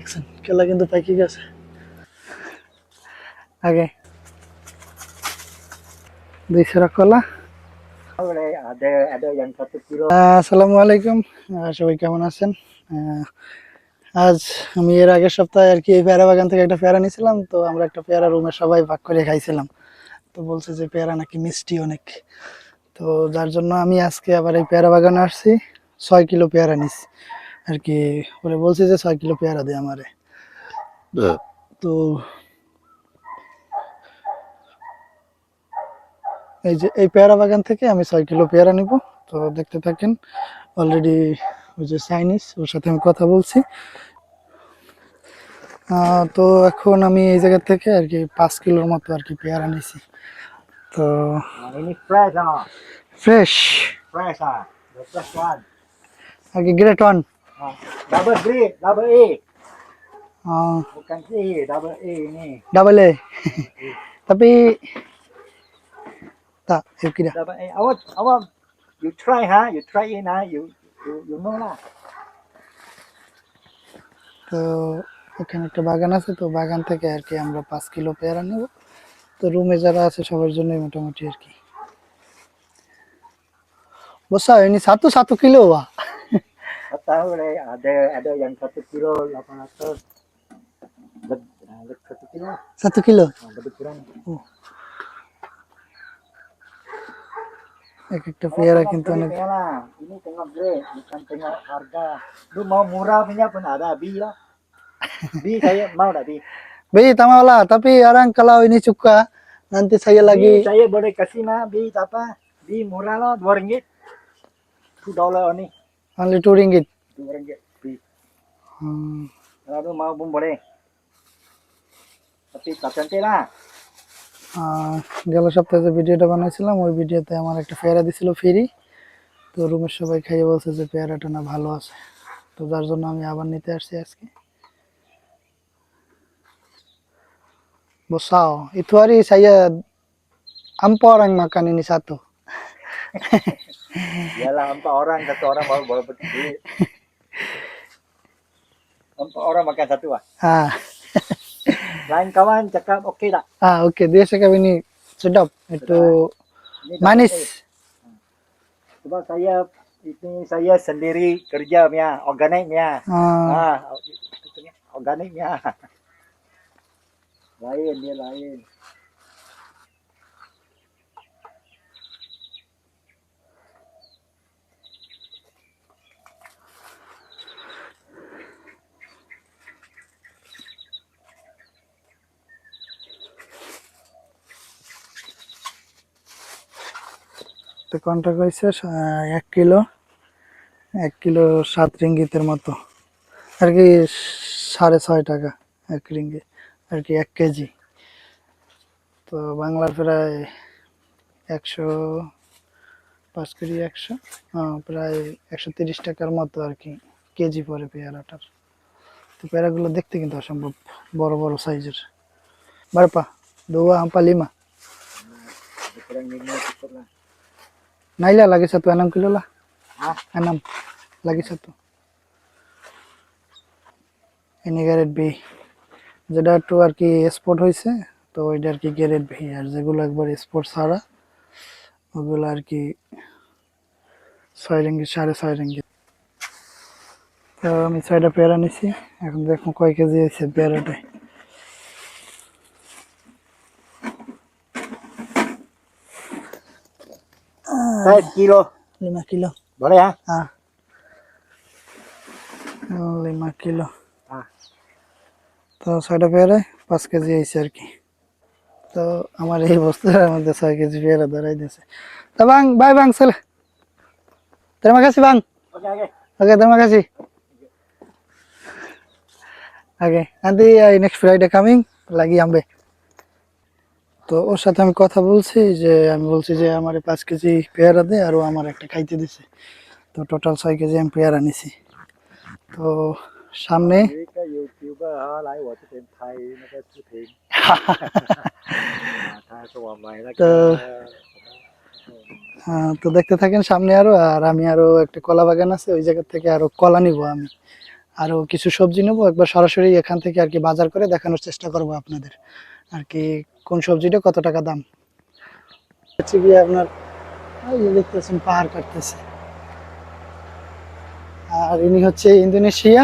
দেখছেন কিন্তু গেছে। আগে। কলা। আসসালামু আলাইকুম। সবাই কেমন আছেন? আজ আমি এর আগের সপ্তাহে আর কি এই পেয়ারা বাগান থেকে একটা পেয়ারা নিয়েছিলাম, তো আমরা একটা পেয়ারা রুমে সবাই ভাগ করে খাইছিলাম। তো বলছে যে পেয়ারা নাকি মিষ্টি অনেক। তো যার জন্য আমি আজকে আবার এই পেয়ারা বাগানে আসছি। ছয় কিলো পেয়ারা নিছি। আর কি ওরে বলছে যে ছয় কিলো পেয়ারা দে আমারে। তো এই যে এই পেয়ারা বাগান থেকে আমি ছয় কিলো পেয়ারা নিব। তো দেখতে থাকেন অলরেডি ওই যে চাইনিজ ওর সাথে আমি কথা বলছি। তো এখন আমি এই জায়গা থেকে আর কি পাঁচ কিলোর মতো আর কি পেয়ারা নিছি। তো. ফ্রেশ. আর কি great one Ah, double grade, double A. Bukan C, double A ini. Double A tapi tak yuk kita Double A. Awak awak you try ha, you try in ha, you you you know lah. তো এখানে একটা বাগান আছে তো বাগান থেকে আর কি আমরা পাঁচ কিলো পেয়ারা নেব তো রুমে যারা আছে সবার জন্যই মোটামুটি আর কি বসা ini satu satu kilo wah Tak tahu deh, ada ada yang satu kilo 800. Leb, ah, leb satu kilo, satu kilo ah, lebih kurang. এক একটা পেয়ারা Tengok কিন্তু grade অনেক nya lah. Ini tengok grade, bukan tengok harga. Lu mau murah punya pun ada B lah. B saya mau tak B? Bi tamawala tapi orang kalau ini suka nanti saya lagi B saya boleh kasih mah B apa? B murah loh, dua ringgit. Two dollar ni, Only two ringgit dua ringgit. Hmm. Kalau lu mau pun boleh. Tapi tak cantik lah. গেল সপ্তাহে যে ভিডিওটা বানাইছিলাম ওই ভিডিওতে আমার একটা পেয়ারা দিছিল ফ্রি তো রুমের সবাই খাইয়ে বলছে যে পেয়ারাটা না ভালো আছে তো যার জন্য আমি আবার নিতে আসছি আজকে Bosau, itu hari saya ampa orang makan ini satu. Yalah empat orang, satu orang baru baru berdiri. Empat orang makan satu ah. Ah, Lain kawan cakap okey tak? ah oke dia cakap ini sedap. Itu Ini manis. okey. Sebab saya ini saya sendiri kerja punya organik punya. Ah, Ah, organik punya. Lain dia lain. Contract হয়েছে এক কিলো এক কিলো সাত রিঙ্গিতের মতো। আর কি সাড়ে ছয় টাকা এক রিঙ্গিত আর কি এক কেজি। তো বাংলার প্রায় একশো, পাঁচ কেজি একশো প্রায় একশো তিরিশ টাকার মতো আর কি কেজি পরে পেয়ারাটার। তো পেয়ারাগুলো দেখতে কিন্তু অসম্ভব বড় বড় সাইজের। বারপা, দোয়া হাম্পা লিমা Naila lagi satu enam kilo lah. Hah? Enam. Lagi satu. Ini গ্যারেট বি যেটা একটু আর কি স্পোর্ট হয়েছে তো ওইটা আর কি গ্যারেট বি আর যেগুলো একবার স্পোর্ট ছাড়া ওগুলো আর কি ছয় রিঙ্গিত সাড়ে ছয় রিঙ্গিত তো আমি ছয়টা পেয়ারা নিছি এখন দেখো কয় কেজি হয়েছে পেয়ারাটায় Saya kilo. lima kilo Boleh ah? ah Oh, lima kilo Ah. তো ছয়টা পেয়ারায় পাঁচ কেজি হয়েছে আর কি তো আমার এই বস্তার মধ্যে ছয় কেজি পেয়ারা ধরাই দিয়েছে তো বাং বাই বাং চলে terima kasih bang Okey okey. oke terima kasih oke nanti uh, next Friday coming lagi ambe তো ওর সাথে আমি কথা বলছি যে, আমি বলছি যে, আমার পাঁচ কেজি পেয়ারা দে আর ও আমার একটা খাইতে দিছে। তো টোটাল ছয় কেজি আমি পেয়ারা নিছি। তো সামনে তো হ্যাঁ, তো দেখতে থাকেন সামনে আরও, আর আমি আরও একটা কলা বাগান আছে, ওই জায়গা থেকে আরও কলা নিব আমি। আরও কিছু সবজি নেব, একবার সরাসরি এখান থেকে আর কি বাজার করে দেখানোর চেষ্টা করব আপনাদের। আর কি কোন সবজিটা কত টাকা দাম? হচ্ছে পাহাড় কাটতেছে। আর ইনি হচ্ছে ইন্দোনেশিয়া।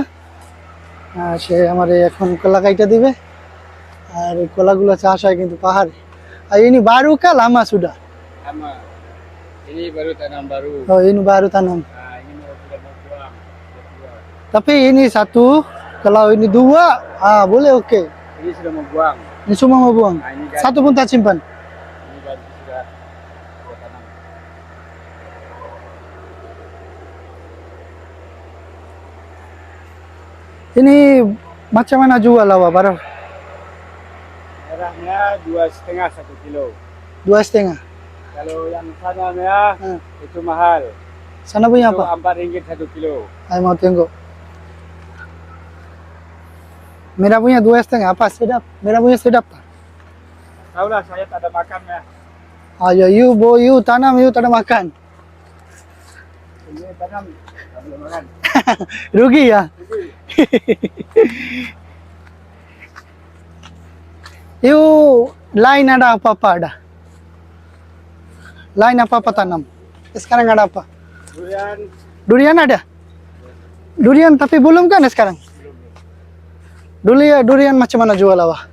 সে আমার এখন কলাকাইটা দিবে। আর এই চাষ হয় কিন্তু পাহাড়ে। আর ইনি বারুকা লামা সুডা। ইনি বারুতা নাম তারপরে ইনি সাতু কলা ইনি দুয়া। হ্যাঁ বলে ওকে। Ini semua mau buang. Nah ini ganti satu pun tak simpan. Ini ganti sudah tanam. Ini macam mana jual awak barang? Merahnya dua setengah satu kilo. Dua setengah. Kalau yang sana merah Hmm. itu mahal. Sana punya itu apa? empat ringgit satu kilo. Saya mau tengok. Merah punya dua setengah apa sedap? Merah punya sedap tak? tahu lah saya tak ada makan ya Ayo, you boy, you tanam, you tak ada makan. ini tanam tak boleh makan Rugi ya? you lain ada apa-apa ada? Lain apa-apa tanam? Sekarang ada apa? durian Durian ada? Durian tapi belum kan sekarang? Durian, durian macam mana jual awak?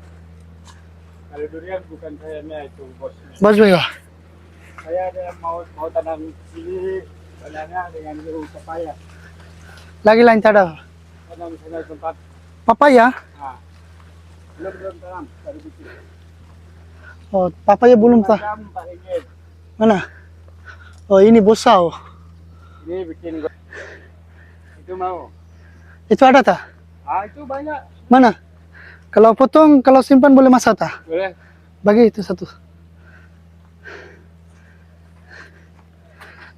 kalau durian bukan saya itu bosnya Bos boy, wah. saya ada mau mau tanam sini banana dengan pepaya Lagi lain ada. tanam sana tempat Papaya? ah belum belum tanam baru bikin Oh, papaya belum tak. Mana? Oh, ini bosau. ini bikin itu mau Itu ada tak? ah itu banyak Mana? Kalau potong, kalau simpan boleh masak tak? Boleh. Bagi itu satu.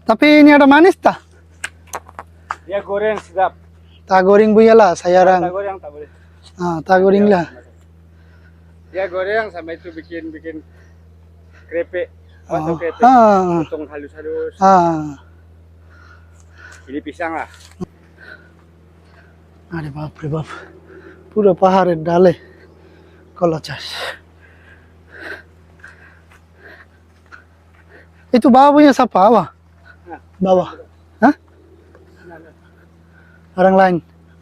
Tapi ini ada manis tak? Dia goreng sedap. Tak goreng punya lah, saya orang. Tak goreng tak boleh. Ah, tak goreng lah. Dia goreng sama itu bikin bikin krepek. Batu oh. Potong halus-halus. Ah. Ini pisang lah. Ada bab, bab. পুরো পাহাড়ের ডালে কলা চাষ itu bawa punya siapa Awak? Nah. bawa Hah? Nah, nah. orang lain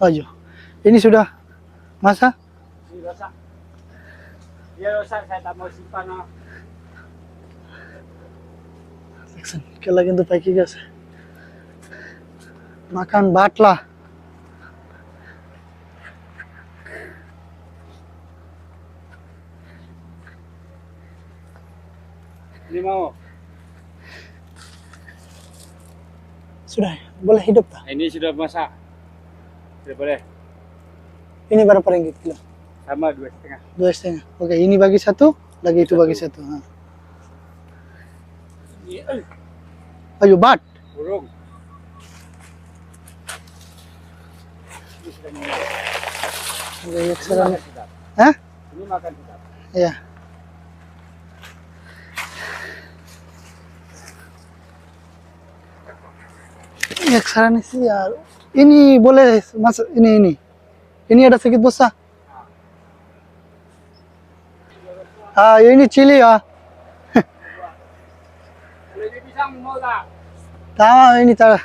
ayo ini sudah masa ini rosak dia rosak saya tak mau simpan ah. দেখছেন কেলা কিন্তু পাইকি গেছে মাখান Batla Ini mau. Sudah boleh hidup tak ini sudah masak. Sudah boleh. Ini berapa ringgit kilo? Sama dua setengah. Dua setengah. Oke ini bagi satu lagi itu bagi satu. eh, ayo bat. Burung. Ini sedap Hah? ini makan sedap Iya. Ya sekarang sih ya. Ini boleh masuk ini ini. Ini ada sedikit bosa. Ah, ini cili ya. kalau ini Tahu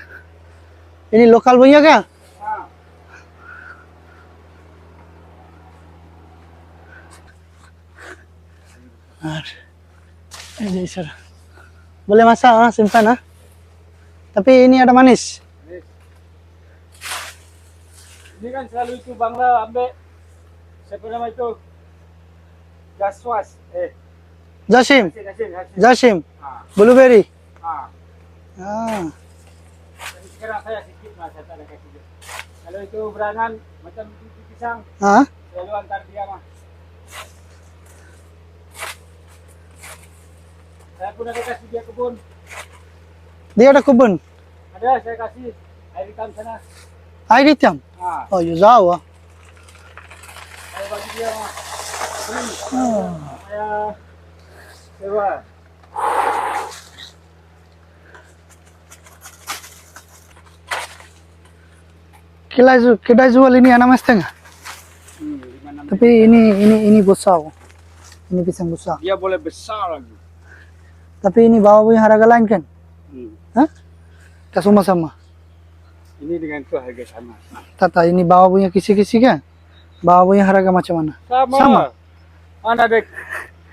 ini lokal punya kan? ah. Ini sir. Boleh masak simpan ah. Tapi ini ada manis. Ini. Ini kan selalu itu bangla ambil siapa nama itu? Gaswas eh. Jasim, hasil hasil hasil Jasim, ah. Blueberry. ah. Ah, tapi sekarang saya sedikit mas saya tak ada kasih dia. kalau itu berangan macam pisang. Ah, selalu antar dia mah saya pun ada kasih dia kebun dia ada kebun. ada saya kasih air hitam sana Air hitam. ah Oh, ya jauh saya bagi dia ini Oh. saya sewa ju- kita jual ini anak mas tengah. Hmm, Tapi ini ini ini besar. Ini pisang besar. Dia boleh besar lagi. Tapi ini bawa punya harga lain kan? Hmm. Hah? Tak semua sama. Ini dengan itu harga sama. Tata ini bawa punya kisi-kisi kan? Bawa punya harga macam mana? Sama. Sama. Mana ada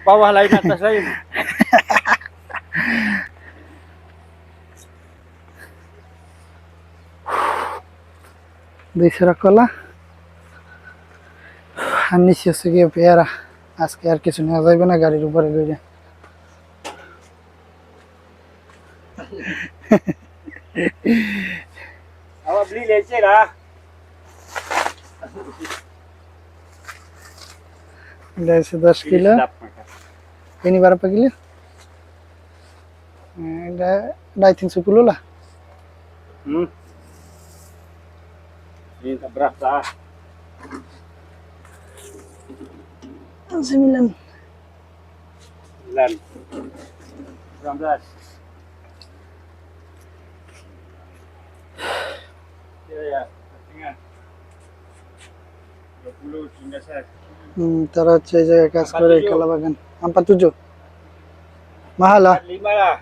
bawah lain atas lain. দুইশো কলা আর নিচে হচ্ছে গিয়ে পেয়ারা আজকে আর কিছু নেওয়া যাবে না গাড়ির উপরে লইলে makan. ini berapa kilo? Eh, Ada tiga puluh lah. Hmm. Ini berapa. Sembilan. Sembilan. Sembilan belas. Ya ya. Ingat. Dua puluh hingga saya. Hmm, তারা হচ্ছে এই জায়গায় কাজ করে কলা বাগান empat tujuh mahal lah Lima lah.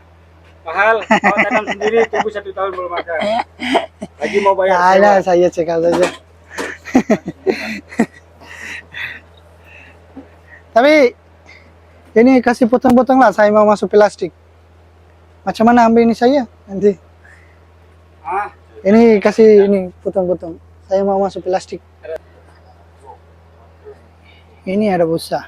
Mahal. Kau tanam sendiri tunggu satu tahun belum makan. Lagi mau bayar sewa. ada saya cekal saja tapi ini kasih potong-potong lah saya mau masuk plastik macam mana ambil ini saya nanti Ah, ini kasih ini potong-potong saya mau masuk plastik ini ada busa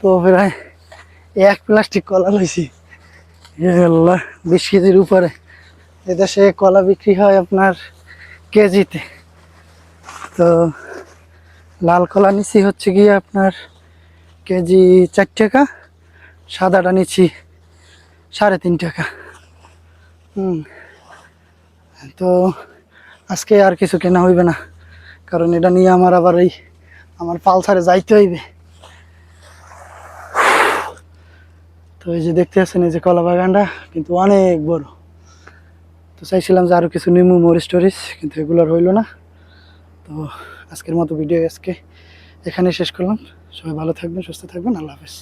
তো প্রায় এক প্লাস্টিক কলা লইছি আল্লাহ বিশ কেজির উপরে এদেশে কলা বিক্রি হয় আপনার কেজিতে তো লাল কলা নিচ্ছি হচ্ছে গিয়ে আপনার কেজি চার টাকা, সাদাটা নিচ্ছি সাড়ে তিন টাকা। হুম, তো আজকে আর কিছু কেনা হইবে না, কারণ এটা নিয়ে আমার আবার এই আমার পালসারে যাইতে হইবে। তো এই যে দেখতে পাচ্ছেন এই যে কলা বাগানটা, কিন্তু অনেক বড়। তো চাইছিলাম যে আরও কিছু নিমু মরিচ টরিচ, কিন্তু এগুলো আর হইল না। তো আজকের মতো ভিডিও আজকে এখানে শেষ করলাম। সবাই ভালো থাকবেন সুস্থ থাকবেন। আল্লাহ হাফেজ।